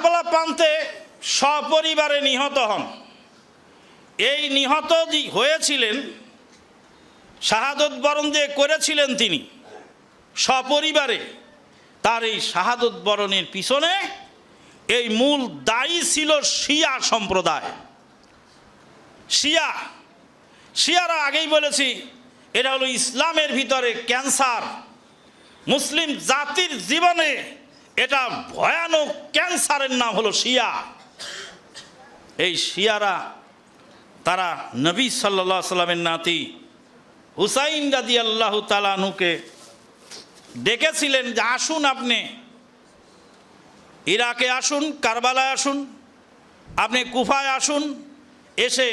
কারবালা প্রান্তে সপরিবারে নিহত হন। এই নিহত হয়েছিলেন, শাহাদত বরণ যে করেছিলেন তিনি, সপরিবারে, তার এই শাহাদত বরণের পিছনে এই মূল দায়ী ছিল শিয়া সম্প্রদায়। শিয়া, শিয়ারা আগেই বলেছি, এটা হলো ইসলামের ভিতরে ক্যান্সার। মুসলিম জাতির জীবনে এটা ভয়ানক ক্যান্সারের নাম হলো শিয়া। এই শিয়ারা, তারা নবী সাল্লা সাল্লামের নাতি হুসাইন রাদি আল্লাহ তালানুকে ডেকেছিলেন যে আসুন আপনি। ইরাকে আসুন, কারবালায় আসুন, আপনি কুফায় আসুন, এসে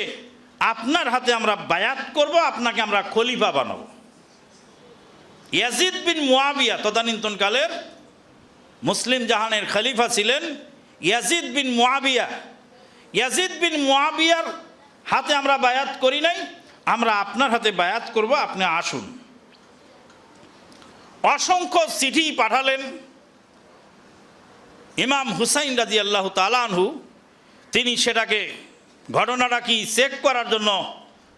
আপনার হাতে আমরা বায়াত করব, আপনাকে আমরা খলিফা বানাবো। ইয়াজিদ বিন মুয়াবিয়া তদানীন্তনকালের মুসলিম জাহানের খলিফা ছিলেন Yazid bin Muawiya Yazid bin মুয়াবিয়ার হাতে আমরা বায়াত করি নাই, আমরা আপনার হাতে বায়াত করব, আপনি আসুন। অসংখ্য চিঠি পাঠালেন। ইমাম হুসাইন রাজি আল্লাহ তালানহু তিনি সেটাকে ঘটনাটা কি চেক করার জন্য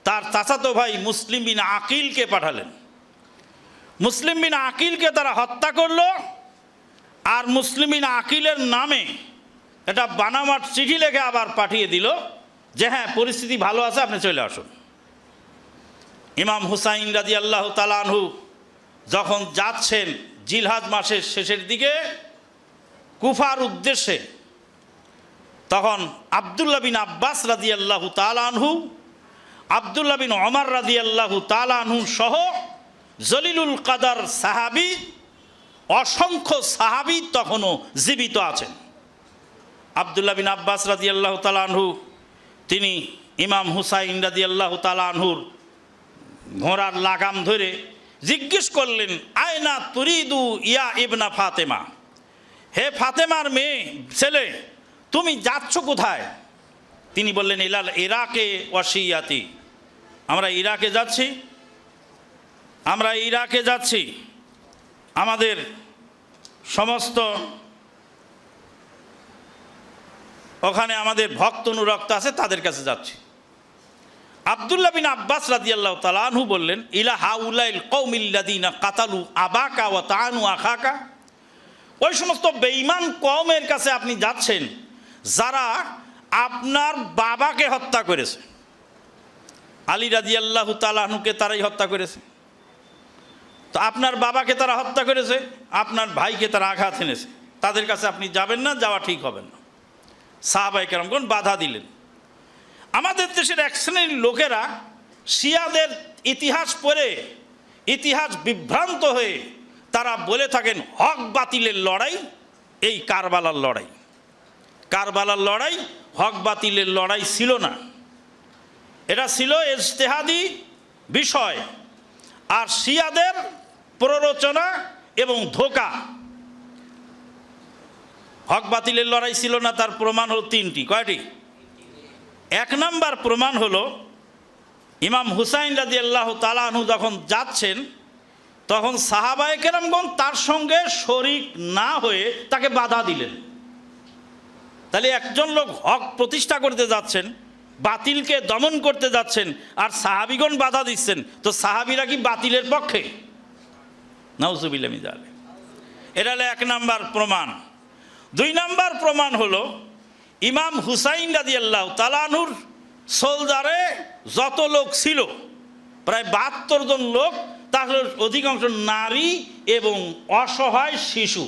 তার চাচাতো ভাই মুসলিম বিন আকিলকে পাঠালেন। মুসলিম বিন আকিলকে তারা হত্যা করল। আর মুসলিম বিন আকিলের নামে এটা বানামাট চিঠি লেখে আবার পাঠিয়ে দিল যে হ্যাঁ পরিস্থিতি ভালো আছে, আপনি চলে আসুন। ইমাম হুসাইন রাজি আল্লাহ তালানহু যখন যাচ্ছেন জিলহাজ মাসের শেষের দিকে কুফার উদ্দেশ্যে, তখন আবদুল্লা বিন আব্বাস রাজি আল্লাহ তালানহু আবদুল্লা বিন অমর রাজি আল্লাহ তালানহু সহ জলিলুল কাদার সাহাবি অসংখ্য সাহাবি তখনও জীবিত আছেন। আবদুল্লা বিন আব্বাস রাজি আল্লাহ তালানহু তিনি ইমাম হুসাইন রাজি আল্লাহ তালানহুর ঘোড়ার লাগাম ধরে জিজ্ঞেস করলেন, আয়না তুরিদু ইয়া ইবনা ফাতেমা? হে ফাতেমার মেয়ে, ছেলে, তুমি যাচ্ছ কোথায়? তিনি বললেন, ইলাল ইরাকে ওয়াসিয়াতি আমরা ইরাকে যাচ্ছি, আমরা ইরাকে যাচ্ছি। আমাদের সমস্ত ওখানে আমাদের ভক্ত অনুরক্ত আছে, তাদের কাছে যাচ্ছি। আবদুল্লাহ বিন আব্বাস রাদিয়াল্লাহ তালানহু বললেন, ইলা হাউলাইল কৌমিল্লাদিনা কাতালু আবাকা ও তানু আখাকা। ওই সমস্ত বেঈমান কমের কাছে আপনি যাচ্ছেন, যারা আপনার বাবাকে হত্যা করেছে। আলী রাদিয়াল্লাহ তালাহনুকে তারাই হত্যা করেছে। তো আপনার বাবাকে তারা হত্যা করেছে, আপনার ভাইকে তারা আঘাত এনেছে। তাদের কাছে আপনি যাবেন না, যাওয়া ঠিক হবেন না। সাহাবাই কেরমগণ বাধা দিলেন। আমাদের দেশের এক শ্রেণির লোকেরা শিয়াদের ইতিহাস পড়ে, ইতিহাস বিভ্রান্ত হয়ে তারা বলে থাকেন, হক বাতিলের লড়াই, এই কারবালার লড়াই। কারবালার লড়াই, হক বাতিলের লড়াই ছিল না। এটা ছিল ইজতেহাদি বিষয়। আর শিয়াদের প্ররোচনা এবং ধোকা। হক বাতিলের লড়াই ছিল না, তার প্রমাণ হলো তিনটি। কয়টি? এক নাম্বার প্রমাণ হলো, ইমাম হুসাইন রাজি আল্লাহ তালাহু যখন যাচ্ছেন, তখন সাহাবায় কেরামগণ তার সঙ্গে শরিক না হয়ে তাকে বাধা দিলেন। তাহলে একজন লোক হক প্রতিষ্ঠা করতে যাচ্ছেন, বাতিলকে দমন করতে যাচ্ছেন, আর সাহাবিগণ বাধা দিচ্ছেন, তো সাহাবিরা কি বাতিলের পক্ষে? নাউজুবিল্লামি জালে এটা হলো এক নাম্বার প্রমাণ। দুই নাম্বার প্রমাণ হলো, ইমাম হুসাইন রাজি আল্লাহ তালানুর সোলদারে যত লোক ছিল, প্রায় বাহাত্তর জন লোক, তাহলে অধিকাংশ নারী এবং অসহায় শিশু।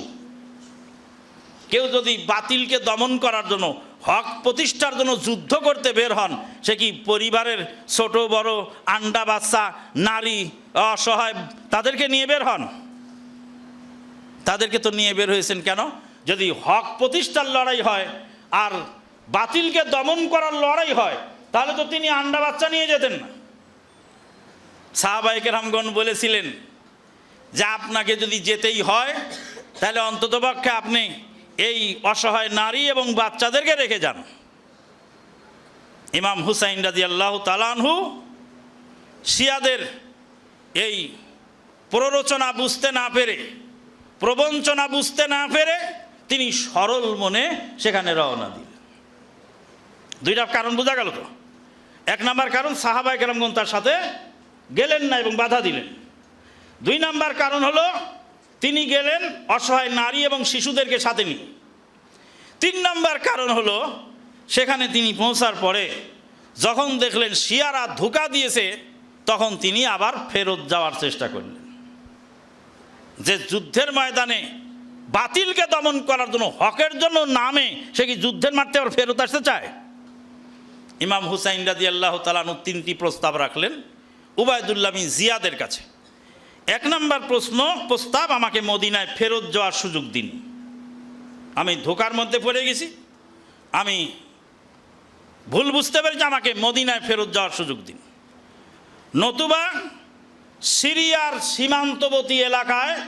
কেউ যদি বাতিলকে দমন করার জন্য, হক প্রতিষ্ঠার জন্য যুদ্ধ করতে বের হন, সে কি পরিবারের ছোট বড় আন্ডা বাচ্চা, নারী, অসহায়, তাদেরকে নিয়ে বের হন? তাদেরকে তো নিয়ে বের হয়েছেন কেন? যদি হক প্রতিষ্ঠার লড়াই হয় আর বাতিলকে দমন করার লড়াই হয়, তাহলে তো তিনি আন্ডা বাচ্চা নিয়ে যেতেন না। সাহাবাইকে রামগণ বলেছিলেন, যে আপনাকে যদি যেতেই হয়, তাহলে অন্ততপক্ষে আপনি এই অসহায় নারী এবং বাচ্চাদেরকে রেখে যান। ইমাম হুসাইন রাজি আল্লাহ তালানহু শিয়াদের এই প্ররোচনা বুঝতে না পেরে প্রবঞ্চনা বুঝতে না পেরে তিনি সরল মনে সেখানে রওনা দিলেন। দুইটা কারণ বোঝা গেল তো। এক নাম্বার কারণ সাহাবাই কেরামগণ তার সাথে গেলেন না এবং বাধা দিলেন। দুই নাম্বার কারণ হলো তিনি গেলেন অসহায় নারী এবং শিশুদেরকে সাথে নিয়ে। তিন নাম্বার কারণ হলো সেখানে তিনি পৌঁছার পরে যখন দেখলেন শিয়ারা ধোকা দিয়েছে, তখন তিনি আবার ফেরত যাওয়ার চেষ্টা করলেন। যে যুদ্ধের ময়দানে বাতিলকে দমন করার জন্য, হকের জন্য নামে, সে কি যুদ্ধের মাঠে আবার ফেরত আসতে চায়? ইমাম হুসাইন রাজি আল্লাহ তালানু তিনটি প্রস্তাব রাখলেন উবায়দুল্লাহ জিয়াদের কাছে। এক নম্বর প্রশ্ন, প্রস্তাব, আমাকে মদিনায় ফেরত যাওয়ার সুযোগ দিন। আমি ধোকার মধ্যে পড়ে গেছি। আমি ভুল বুঝতে পেরেছি, আমাকে মদিনায় ফেরত যাওয়ার সুযোগ দিন। নতুবা সিরিয়ার সীমান্তবর্তী এলাকায়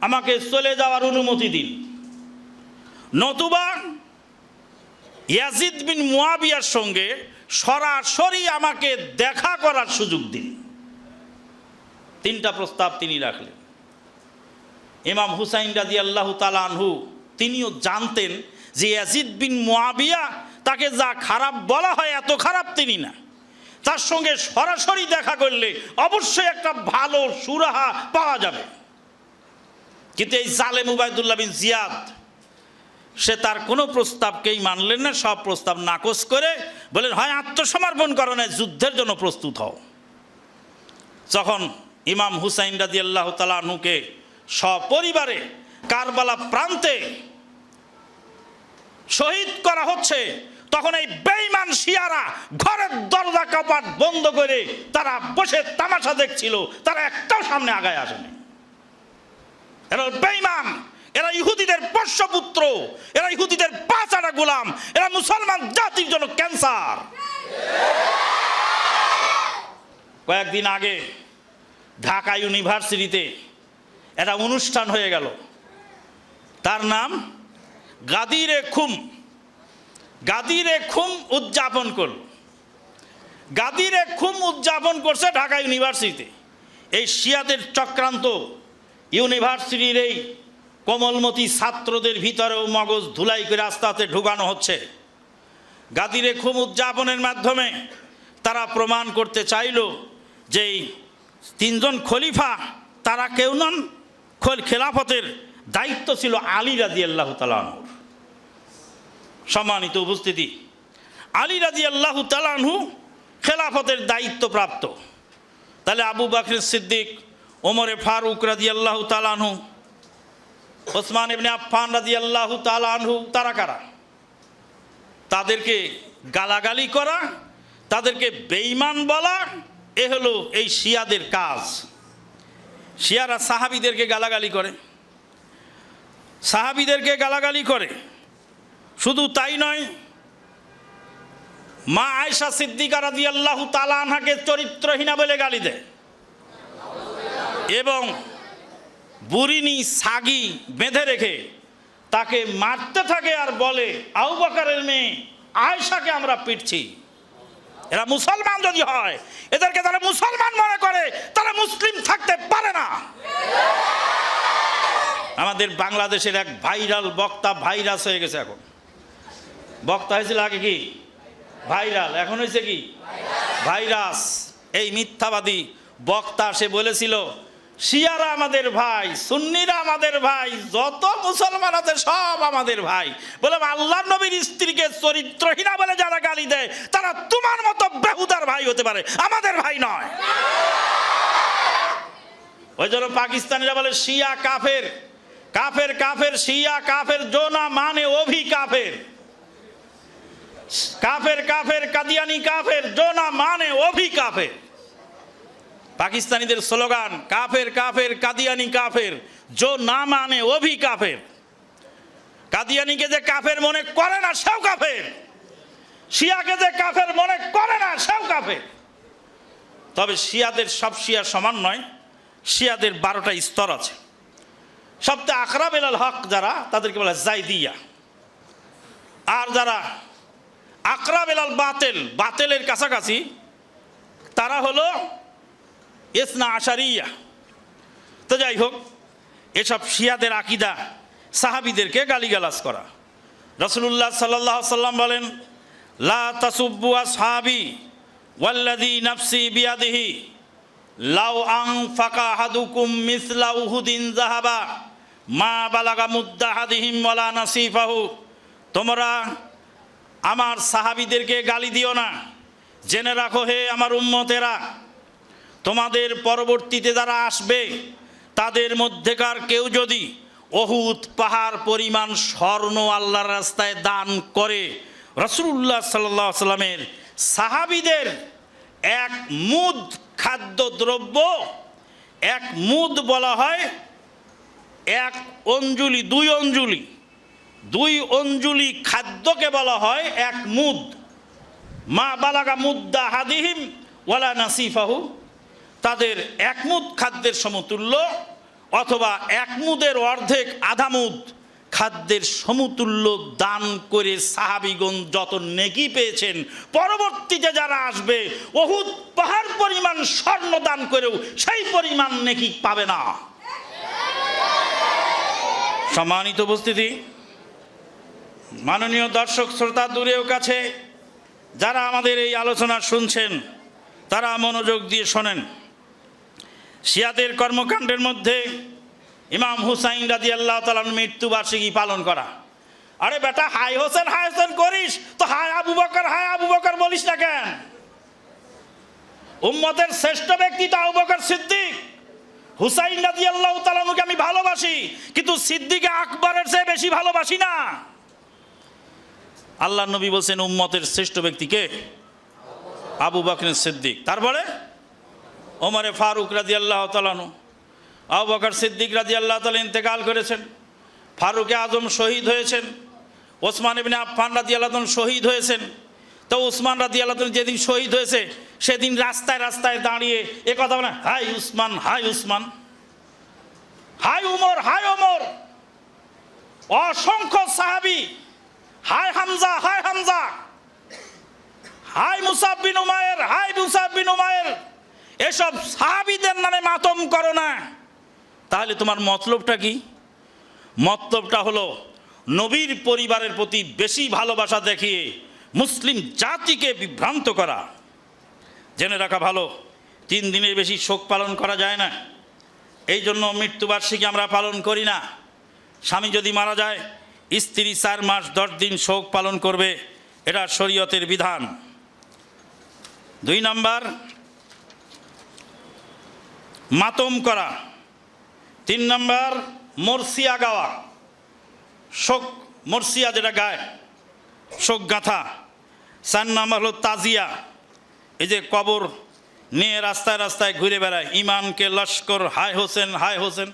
আমাকে চলে যাওয়ার অনুমতি দিন। নতুবা ইয়াজিদ বিন মুয়াবিয়ার সঙ্গে সরাসরি আমাকে দেখা করার সুযোগ দিন। তিনটা প্রস্তাব তিনি রাখলেন। ইমাম হুসাইন রাজি আল্লাহ তালানহু তিনিও জানতেন যে ইয়াজিদ বিন মুয়াবিয়া তাকে যা খারাপ বলা হয় এত খারাপ তিনি না। তার সঙ্গে সরাসরি দেখা করলে অবশ্যই একটা ভালো সুরাহা পাওয়া যাবে। কিন্তু এই জালেম উবায়দুল্লাহ বিন জিয়াদ, সে তার কোনো প্রস্তাবকেই মানলেন না, সব প্রস্তাব নাকচ করে বলেন হয় আত্মসমর্পণ করো না, যুদ্ধের জন্য প্রস্তুত হও। যখন ইমাম হুসাইন রাজি আল্লাহ তালাহুকে সপরিবারে কারবালা প্রান্তে শহীদ করা হচ্ছে তখন এই বেইমান শিয়ারা ঘরের দরজা কপাট বন্ধ করে তারা বসে তামাশা দেখছিল, তারা একটাও সামনে আগায় আসেনি। এরা বেইমান এরা ইহুদিদের পোষ্যপুত্র এরা ইহুদিদের পাঁচাটা গোলাম, এরা মুসলমান জাতির জন্য ক্যান্সার। কয়েকদিন আগে ঢাকা ইউনিভার্সিটিতে একটা অনুষ্ঠান হয়ে গেল। তার নাম গাদিরে খুম। গাদিরে খুম উদযাপন করল। গাদিরে খুম উদযাপন করছে ঢাকা ইউনিভার্সিটিতে। এই শিয়াদের চক্রান্ত ইউনিভার্সিটির এই কোমলমতি ছাত্রদের ভিতরেও মগজ ধুলাই করে আস্তে ঢুকানো হচ্ছে। গাদিরে খুম উদযাপনের মাধ্যমে তারা প্রমাণ করতে চাইল যে তিনজন খলিফা তারা কেউ নন। খেলাফতের দায়িত্ব ছিল আলী রাজি আল্লাহ তালাহুর সম্মানিত উপস্থিতি। আলী রাজি আল্লাহ তালাহু খেলাফতের দায়িত্ব প্রাপ্ত। তাহলে আবু বাকর সিদ্দিক, ওমরে ফারুক রাজি আল্লাহ তালানহু ওসমান ইবনে আফফান রাজি আল্লাহ তালানহু তারা কারা? তাদেরকে গালাগালি করা, তাদেরকে বেঈমান বলা, এ হলো এই শিয়াদের কাজ। শিয়ারা সাহাবিদেরকে গালাগালি করে। সাহাবিদেরকে গালাগালি করে। শুধু তাই নয়, মা আয়সা সিদ্দিকা রাজি আল্লাহ তালানহাকে চরিত্রহীনা বলে গালি দেয়। এবং বুড়িনি সাগি বেঁধে রেখে তাকে মারতে থাকে আর বলে আউ বাকারের মেয়ে আয়সাকে আমরা পিটছি। এরা মুসলমান যদি হয়, এদেরকে তারা মুসলমান মনে করে, তারা মুসলিম থাকতে পারে না। আমাদের বাংলাদেশের এক ভাইরাল বক্তা ভাইরাস হয়ে গেছে এখন। বক্তা হয়েছিল আগে কি? ভাইরাল। এখন হয়েছে কি? ভাইরাস। এই মিথ্যাবাদী বক্তা সে বলেছিল, শিয়ারা আমাদের ভাই, সুন্নিরা আমাদের ভাই, যত মুসলমান আছে সব আমাদের ভাই। বলে আল্লাহ নবীর স্ত্রীকে চরিত্রহীনা বলে যারা গালি দেয়, তারা তোমার মতো বেহুদার ভাই হতে পারে। আমাদের ভাই নয়। ওই জন্য পাকিস্তানিরা বলে, শিয়া কাফের। কাফের কাফের, শিয়া কাফের, জোনা মানে অভি কাফের। কাফের কাফের, কাদিয়ানি কাফের জোনা মানে অভি কাফের। পাকিস্তানিদের স্লোগান, কাফের কাফের, কাদিয়ানি কাফের, জো না মানে অভি কাফের। কাদিয়ানিকে যে কাফের মনে করে না, সেও কাফের। শিয়াকে যে কাফের মনে করে না, সেও কাফের। তবে শিয়াদের সব শিয়া সমান নয়, শিয়াদের বারোটা স্তর আছে। সবচেয়ে আকরাব হক যারা, তাদেরকে বলে জাইদিয়া। আর যারা আকরাব বেলাল বাতেল, বাতেলের কাছাকাছি, তারা হলো ইসনা আশারিয়া। তো যাই হোক, এসব শিয়াদের আকিদা, সাহাবিদেরকে গালিগালাজ করা। রসুল্লাহ সাল্লাহ সাল্লাম বলেন, লা তাসুব্বু আসহাবি ওয়াল্লাদি নাফসি বিয়াদিহি, লাউ আং ফাকা হাদুকুম মিসলা উহুদিন জাহাবা মা বালাগা মুদ্দাহাদিহিম ওয়ালা নাসিফাহু, তোমরা আমার সাহাবিদেরকে গালি দিও না। জেনে রাখো হে আমার উম্মতেরা, তোমাদের পরবর্তীতে যারা আসবে, তাদের মধ্যেকার কেউ যদি অহুত পাহাড় পরিমাণ স্বর্ণ আল্লাহর রাস্তায় দান করে রসুল্লাহ সাল্লাহ সাল্লামের সাহাবিদের এক মুদ খাদ্য দ্রব্য এক মুদ বলা হয় এক অঞ্জুলি, দুই অঞ্জুলি। দুই অঞ্জুলি খাদ্যকে বলা হয়, এক মুদ। মা বালাগা মুদ্দা হাদিহিম ওয়ালা নাসিফাহু। তাদের একমুদ খাদ্যের সমতুল্য অথবা একমুদের অর্ধেক আধামুদ খাদ্যের সমতুল্য দান করে সাহাবিগণ যত নেকি পেয়েছেন, পরবর্তীতে যারা আসবে অহুত পাহাড় পরিমাণ স্বর্ণ দান করেও সেই পরিমাণ নেকি পাবে না। সম্মানিত উপস্থিতি মাননীয় দর্শক শ্রোতা দূরেও কাছে, যারা আমাদের এই আলোচনা শুনছেন, তারা মনোযোগ দিয়ে শোনেন। শিয়াদের কর্মকাণ্ডের মধ্যে ইমাম হুসাইন রাজি আল্লাহ তালার মৃত্যুবার্ষিকী পালন করা। আরে বেটা, হাই হোসেন হাই হোসেন করিস, তো হাই আবু বকর হাই আবু বকর বলিস না কেন? উম্মতের শ্রেষ্ঠ ব্যক্তি তো আবু বকর সিদ্দিক। হুসাইন রাজি আল্লাহ তালানুকে আমি ভালোবাসি, কিন্তু সিদ্দিকে আকবরের চেয়ে বেশি ভালোবাসি না। আল্লাহ নবী বলছেন, উম্মতের শ্রেষ্ঠ ব্যক্তিকে আবু বকর সিদ্দিক। তারপরে? ওমরে ফারুক রাজি আল্লাহ তালানু আবু বকর সিদ্দিক রাজি আল্লাহ তালা ইন্তেকাল করেছেন। ফারুকে আজম শহীদ হয়েছেন। ওসমান ইবিন আফফান রাজি আল্লাহ শহীদ হয়েছেন। তো উসমান রাজি আল্লাহ যেদিন শহীদ হয়েছে, সেদিন রাস্তায় রাস্তায় দাঁড়িয়ে এ কথা বলে হাই উসমান হাই উসমান, হাই উমর, হাই ওমর অসংখ্য সাহাবি হাই হামজা হাই হামজা। হাই মুসাব বিন উমায়ের হাই মুসাব বিন উমায়ের এসব সাহাবিদের নামে মাতম করো না। তাহলে তোমার মতলবটা কি? মতলবটা হলো নবীর পরিবারের প্রতি বেশি ভালোবাসা দেখিয়ে মুসলিম জাতিকে বিভ্রান্ত করা। জেনে রাখা ভালো, তিন দিনের বেশি শোক পালন করা যায় না। এই জন্য মৃত্যুবার্ষিকী আমরা পালন করি না। স্বামী যদি মারা যায় স্ত্রী চার মাস, দশ দিন শোক পালন করবে, এটা শরীয়তের বিধান। দুই নাম্বার, মাতম করা। তিন নাম্বার, মর্সিয়া গাওয়া। শোক, মর্সিয়া যেটা গায়, শোক গাঁথা। চার নাম্বার হলো তাজিয়া। এই যে কবর নিয়ে রাস্তায় রাস্তায় ঘুরে বেড়ায় ইমানকে লস্কর, হায় হোসেন হায় হোসেন।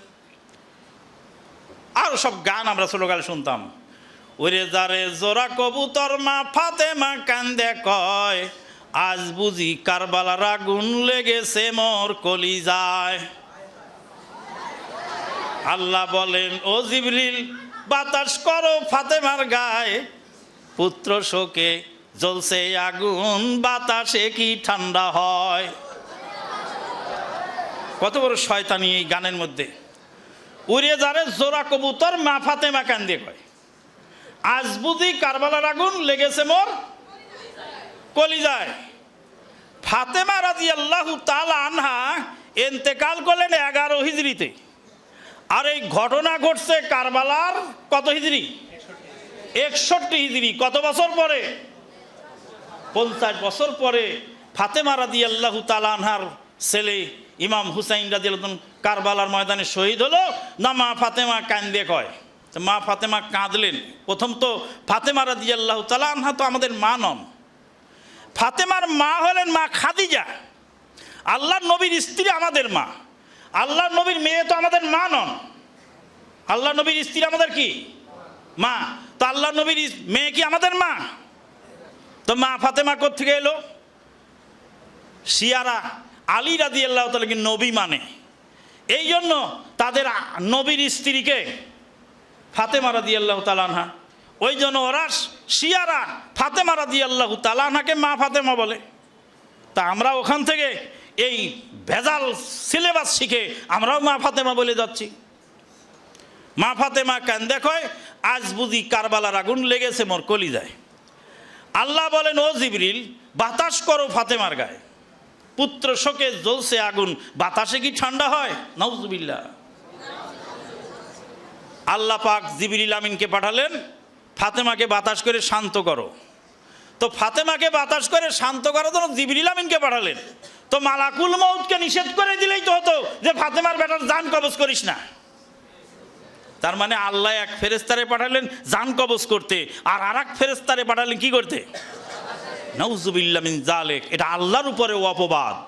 আরও সব গান আমরা ছোটকালে শুনতাম। ওরে যারে জোড়া কবুতর মা ফাতে মা কান্দে কয়, আজ বুঝি কারবালার আগুন লেগেছে, মোর কলি যায় আল্লাহ বলেন, ও জিবরিল, বাতাস করো ফাতেমার গায়ে। পুত্র শোকে জ্বলছে আগুন, বাতাসে কি ঠান্ডা হয়? কত বড় শয়তানি এই গানের মধ্যে। উড়ে যারে জোড়া কবুতর মা ফাতেমা কান্দে কয়। আজ বুঝি কারবালার আগুন লেগেছে মোর কলিজায়। ফাতেমা রাজি আল্লাহ তালা আনহা এন্তেকাল করলেন এগারো হিজড়িতে। আর এই ঘটনা ঘটছে কারবালার কত হিজড়ি? একষট্টি হিজড়ি। কত বছর পরে? পঞ্চাশ বছর পরে ফাতেমা রাদি আল্লাহ তালা আনহার ছেলে ইমাম হুসাইন রাজি কারবালার ময়দানে শহীদ হলো। না, মা ফাতেমা কান্দে কয়? মা ফাতেমা কাঁদলেন। প্রথম তো ফাতেমা রাজি আল্লাহ তালা আনহা তো আমাদের মা নন। ফাতেমার মা হলেন মা খাদিজা। আল্লাহ নবীর স্ত্রী আমাদের মা। আল্লাহ নবীর মেয়ে তো আমাদের মা নন। আল্লাহ নবীর স্ত্রী আমাদের কি? মা। তো আল্লাহ নবীর মেয়ে কি আমাদের মা? তো মা ফাতেমা থেকে এলো? শিয়ারা আলী রাদি আল্লাহ তালাকে নবী মানে। এই জন্য তাদের নবীর স্ত্রীকে ফাতেমা রাদি আল্লাহ তালানহা ওই জন্য ওরা শিয়ারা ফাতেমা রাদি আল্লাহ তালানহাকে মা ফাতেমা বলে। তা আমরা ওখান থেকে এই ভেজাল সিলেবাস শিখে আমরাও মা ফাতেমা বলে যাচ্ছি। মা ফাতেমা কেন দেখো, আজ বুঝি কারবালার আগুন লেগেছে, মোর কলি যায় আল্লাহ বলেন, ও জিবরিল, বাতাস করো ফাতেমার গায়ে। পুত্র শোকে জ্বলছে আগুন। বাতাসে কি ঠান্ডা হয়? নাউজুবিল্লাহ। আল্লাহ পাক জিবরিল আমিনকে পাঠালেন, ফাতেমাকে বাতাস করে শান্ত করো। তো ফাতেমাকে বাতাস করে শান্ত করার জন্য জিবরিল আমিনকে পাঠালেন। তো মালাকুল মৌতকে নিষেধ করে দিলেই তো হতো যে ফাতেমার বেটার জান কবজ করিস না। তার মানে আল্লাহ এক ফেরেস্তারে পাঠালেন জান কবজ করতে, আর আর এক ফেরেস্তারে পাঠালেন কি করতে? জালেক এটা আল্লাহর উপরে অপবাদ।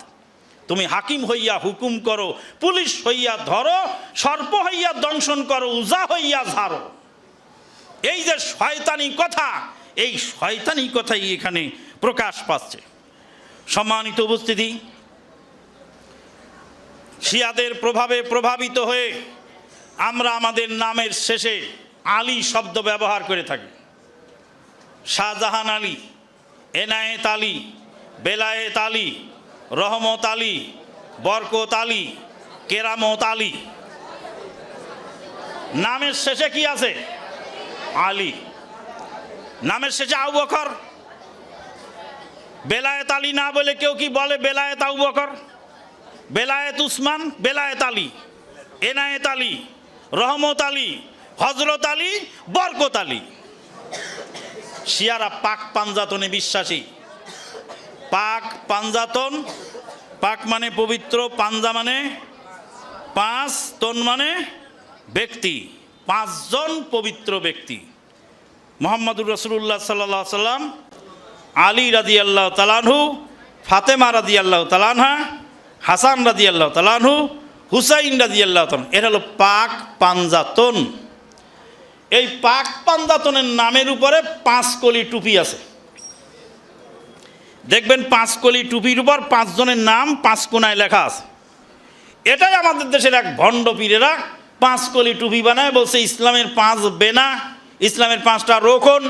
তুমি হাকিম হইয়া হুকুম করো, পুলিশ হইয়া ধরো, সর্প হইয়া দংশন করো, উজা হইয়া ঝাড়ো। এই যে শয়তানি কথা, এই শয়তানি কথাই এখানে প্রকাশ পাচ্ছে। সম্মানিত উপস্থিতি, শিয়াদের প্রভাবে প্রভাবিত হয়ে আমরা আমাদের নামের শেষে আলী শব্দ ব্যবহার করে থাকি। শাহজাহান আলী এনায়েত আলী, বেলায়েত আলী, রহমত আলী, বরকত আলী, কেরামত আলী। নামের শেষে কি আছে? আলী। নামের শেষে আবু বকর। বেলায়েত আলী না বলে কেউ কি বলে বেলায়েত আবু বকর? বেলায়েত উসমান, বেলায়েত আলী। এনায়েত আলী, রহমত আলী হজরত আলী, বরকত আলী। শিয়ারা পাক পাঞ্জাতনে বিশ্বাসী। পাক পাঞ্জাতন, পাক মানে পবিত্র, পাঞ্জা মানে পাঁচ, তন মানে ব্যক্তি, পাঁচজন পবিত্র ব্যক্তি। মোহাম্মদুর রসুল্লাহ সাল্লাহ সাল্লাম, আলী রাজি আল্লাহ তালানহু ফাতেমা রাজি আল্লাহ তালানহা হাসান রাজি আল্লাহ তালানহু হুসাইন রাজি আল্লাহ তালান এটা হলো পাক পাঞ্জাতন। এই পাক পাঞ্জাতনের নামের উপরে পাঁচ কলি টুপি আছে। দেখবেন পাঁচ কলি টুপির উপর পাঁচজনের নাম পাঁচ কোনায় লেখা আছে। এটাই আমাদের দেশের এক ভণ্ড পীরেরা পাঁচ কলি টুপি বানায়, বলছে ইসলামের পাঁচ বেনা, ইসলামের পাঁচটা রোকন,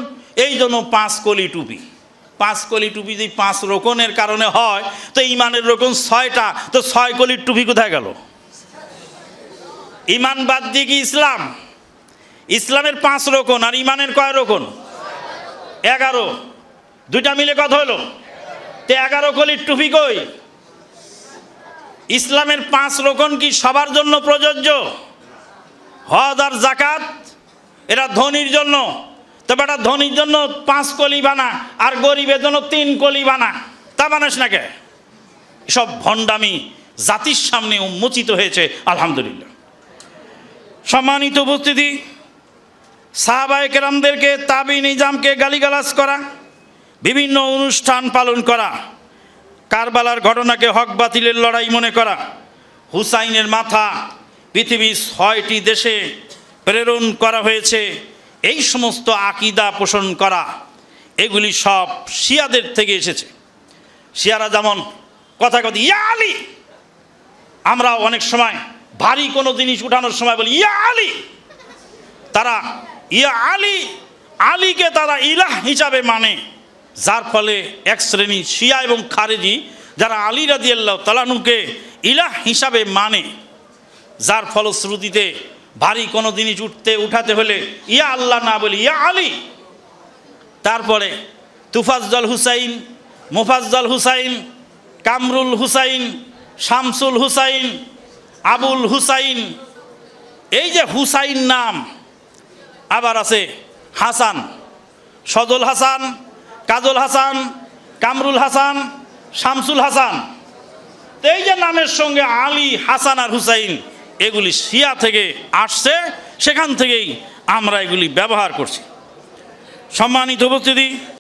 এই জন্য পাঁচ কলি টুপি। পাঁচ কলি টুপি যদি পাঁচ রোকনের কারণে হয়, তো ইমানের রোকন ছয়টা, তো ছয় কলির টুপি কোথায় গেল? ইমান বাদ দিয়ে কি ইসলাম? ইসলামের পাঁচ রোকন আর ইমানের কয় রোকন? এগারো। দুইটা মিলে কত হলো? তে এগারো কলির টুপি কই? ইসলামের পাঁচ রোকন কি সবার জন্য প্রযোজ্য? হজ আর জাকাত এটা ধনির জন্য। তবে এটা ধনির জন্য পাঁচ কলি বানা আর গরিবের জন্য তিন কলি বানা। তা বানাস না কে? সব ভণ্ডামি জাতির সামনে উন্মোচিত হয়েছে, আলহামদুলিল্লাহ। সম্মানিত উপস্থিতি সাহাবায় কেরামদেরকে তাবি নিজামকে গালিগালাজ করা, বিভিন্ন অনুষ্ঠান পালন করা, কারবালার ঘটনাকে হক বাতিলের লড়াই মনে করা, হুসাইনের মাথা পৃথিবীর ছয়টি দেশে প্রেরণ করা হয়েছে, এই সমস্ত আকিদা পোষণ করা, এগুলি সব শিয়াদের থেকে এসেছে। শিয়ারা যেমন কথা কথা, ইয়া আলী! আমরা অনেক সময় ভারী কোনো জিনিস উঠানোর সময় বলি, ইয়া আলী! তারা ইয়া আলী, আলীকে তারা ইলাহ হিসাবে মানে। যার ফলে এক শ্রেণি শিয়া এবং খারেজি, যারা আলী রাজি আল্লাহ তালানুকে ইলাহ হিসাবে মানে। যার ফলশ্রুতিতে ভারী কোনো জিনিস উঠতে, উঠাতে হলে ইয়া আল্লাহ না বলি, ইয়া আলী। তারপরে তুফাজ্জল হুসাইন, মুফাজ্জল হুসাইন, কামরুল হুসাইন, শামসুল হুসাইন, আবুল হুসাইন। এই যে হুসাইন নাম আবার আছে হাসান, সজল হাসান, কাজল হাসান, কামরুল হাসান, শামসুল হাসান। এই যে নামের সঙ্গে আলী, হাসান আর হুসাইন, এগুলি শিয়া থেকে আসছে, সেখান থেকেই আমরা এগুলি ব্যবহার করছি। সম্মানিত উপস্থিতি